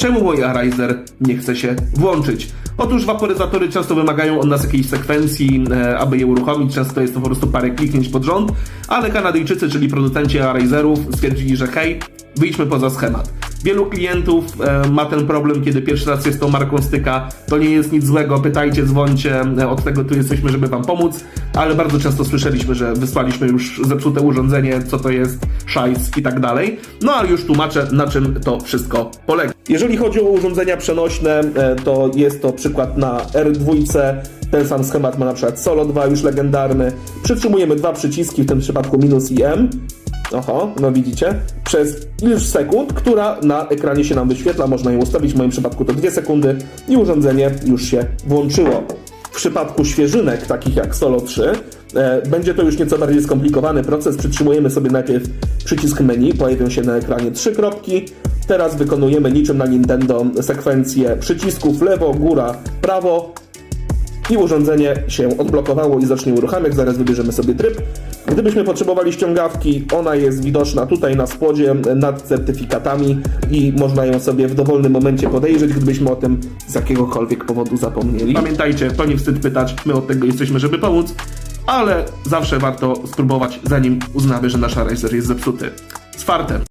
Czemu mój Arizer nie chce się włączyć? Otóż waporyzatory często wymagają od nas jakiejś sekwencji, e, aby je uruchomić. Często jest to po prostu parę kliknięć pod rząd, ale Kanadyjczycy, czyli producenci Arizerów, stwierdzili, że hej, wyjdźmy poza schemat. Wielu klientów e, ma ten problem, kiedy pierwszy raz się z tą marką styka. To nie jest nic złego, pytajcie, dzwońcie, e, od tego tu jesteśmy, żeby Wam pomóc, ale bardzo często słyszeliśmy, że wysłaliśmy już zepsute urządzenie, co to jest, szajs i tak dalej. No ale już tłumaczę, na czym to wszystko polega. Jeżeli chodzi o urządzenia przenośne, e, to jest to przykład na R2. Ten sam schemat ma na przykład Solo 2, już legendarny. Przytrzymujemy dwa przyciski, w tym przypadku minus i M. Oho, no widzicie, przez iluś sekund, która na ekranie się nam wyświetla, można ją ustawić, w moim przypadku to 2 sekundy i urządzenie już się włączyło. W przypadku świeżynek, takich jak Solo 3, e, będzie to już nieco bardziej skomplikowany proces. Przytrzymujemy sobie najpierw przycisk menu, pojawią się na ekranie trzy kropki. Teraz wykonujemy niczym na Nintendo sekwencję przycisków lewo, góra, prawo, i urządzenie się odblokowało i zacznie uruchamiać. Zaraz wybierzemy sobie tryb. Gdybyśmy potrzebowali ściągawki, ona jest widoczna tutaj na spodzie nad certyfikatami i można ją sobie w dowolnym momencie podejrzeć, gdybyśmy o tym z jakiegokolwiek powodu zapomnieli. Pamiętajcie, to nie wstyd pytać, my od tego jesteśmy, żeby pomóc, ale zawsze warto spróbować, zanim uznamy, że nasz Razer jest zepsuty. Z fartem.